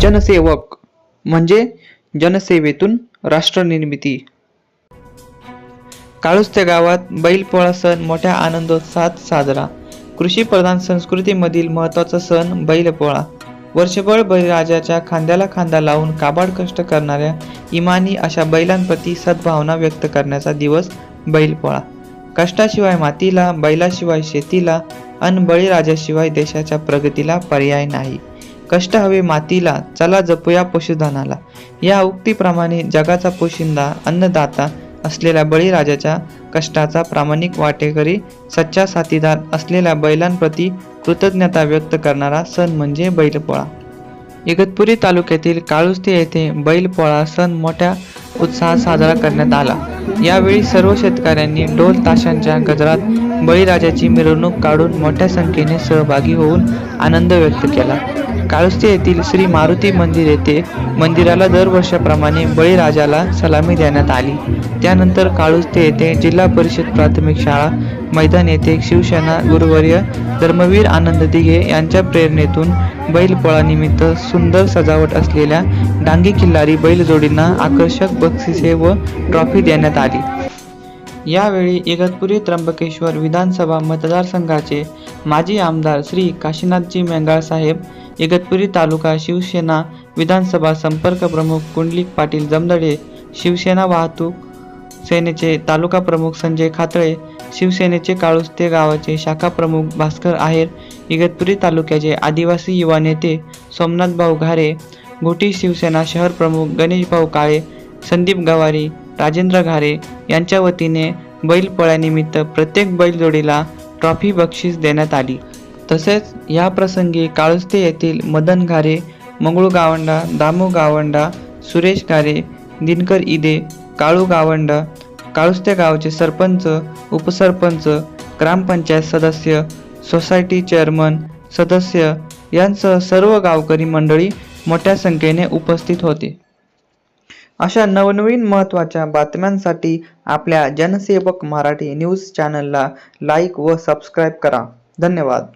जनसेवक म्हणजे जनसेवेतून राष्ट्रनिर्मिती. काळुस्त्या गावात बैलपोळा सण मोठ्या आनंदोत्साहात साजरा. कृषीप्रधान संस्कृतीमधील महत्त्वाचा सण बैलपोळा वर्षभर बळीराजाच्या खांद्याला खांदा लावून काबाड कष्ट करणाऱ्या इमानी अशा बैलांप्रती सद्भावना व्यक्त करण्याचा दिवस बैलपोळा कष्टाशिवाय मातीला बैलाशिवाय शेतीला अन बळीराजाशिवाय देशाच्या प्रगतीला पर्याय नाही. कष्ट हवे मातीला चला जपूया पशुधनाला. या उक्तीप्रमाणे जगाचा पोशिंदा अन्नदाता असलेल्या बळीराजाच्या कष्टाचा प्रामाणिक वाटेकरी सच्चा साथीदार असलेल्या बैलांप्रती कृतज्ञता व्यक्त करणारा सण म्हणजे बैलपोळा. इगतपुरी तालुक्यातील काळुस्ते येथे बैलपोळा सण मोठ्या उत्साहात साजरा करण्यात आला. यावेळी सर्व शेतकऱ्यांनी ढोल ताशांच्या गजरात बळीराजाची मिरवणूक काढून मोठ्या संख्येने सहभागी होऊन आनंद व्यक्त केला. काळुस्ते येथील श्री मारुती मंदिर येथे मंदिराला दरवर्षाप्रमाणे बळीराजाला सलामी देण्यात आली. त्यानंतर काळुस्ते येथे जिल्हा परिषद प्राथमिक शाळा मैदान येथे शिवसेना गुरुवर्य धर्मवीर आनंद दिघे यांच्या प्रेरणेतून बैलपोळानिमित्त सुंदर सजावट असलेल्या डांगी किल्लारी बैलजोडींना आकर्षक बक्षिसे व ट्रॉफी देण्यात आली. यावेळी इगतपुरी त्र्यंबकेश्वर विधानसभा मतदारसंघाचे माजी आमदार श्री काशीनाथजी मेंगाळसाहेब इगतपुरी तालुका शिवसेना विधानसभा संपर्क प्रमुख कुंडलिक पाटील जमदडे शिवसेना वाहतूक सेनेचे तालुका प्रमुख संजय खातळे शिवसेनेचे काळुस्ते गावाचे शाखा प्रमुख भास्कर आहेर इगतपुरी तालुक्याचे आदिवासी युवा नेते सोमनाथ भाऊ घारे घोटी शिवसेना शहर प्रमुख गणेश भाऊ काळे संदीप गवारी राजेंद्र घारे यांच्या वतीने बैलपोळ्यानिमित्त प्रत्येक बैलजोडीला ट्रॉफी बक्षीस देण्यात आली. तसेच या प्रसंगी काळुस्ते येथील मदन घारे मंगळू गावंडा दामू गावंडा सुरेश घारे दिनकर इदे काळू गावंडा काळुस्ते गावचे सरपंच उपसरपंच ग्रामपंचायत सदस्य सोसायटी चेअरमन सदस्य यांसह सर्व गावकरी मंडळी मोठ्या संख्येने उपस्थित होते. अशा नवनवीन महत्त्वाच्या बातम्यांसाठी आपल्या जनसेवक मराठी न्यूज चॅनलला लाईक व सबस्क्राईब करा. धन्यवाद.